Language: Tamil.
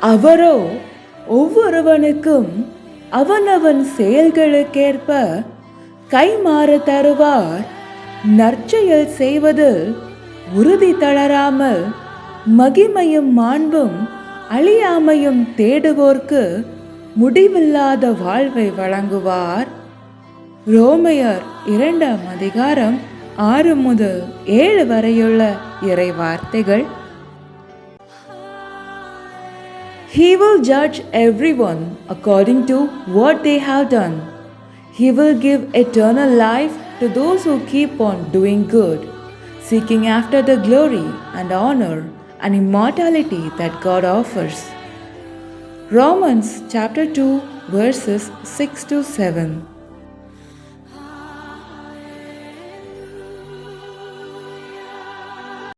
அவரோ ஒவ்வொருவனுக்கும் அவனவன் செயல்களுக்கேற்ப கைமாறு தருவார். நற்செயல் செய்வதில் உறுதி தளராமல் மகிமையும் மாண்பும் அழியாமையும் தேடுவோர்க்கு முடிவில்லாத வாழ்வை வழங்குவார். ரோமையர் இரண்டாம் அதிகாரம் ஆறு முதல் ஏழு வரையுள்ள இறை வார்த்தைகள் He will judge everyone according to what they have done. He will give eternal life to those who keep on doing good, seeking after the glory and honor and immortality that God offers. Romans chapter 2 verses 6 to 7.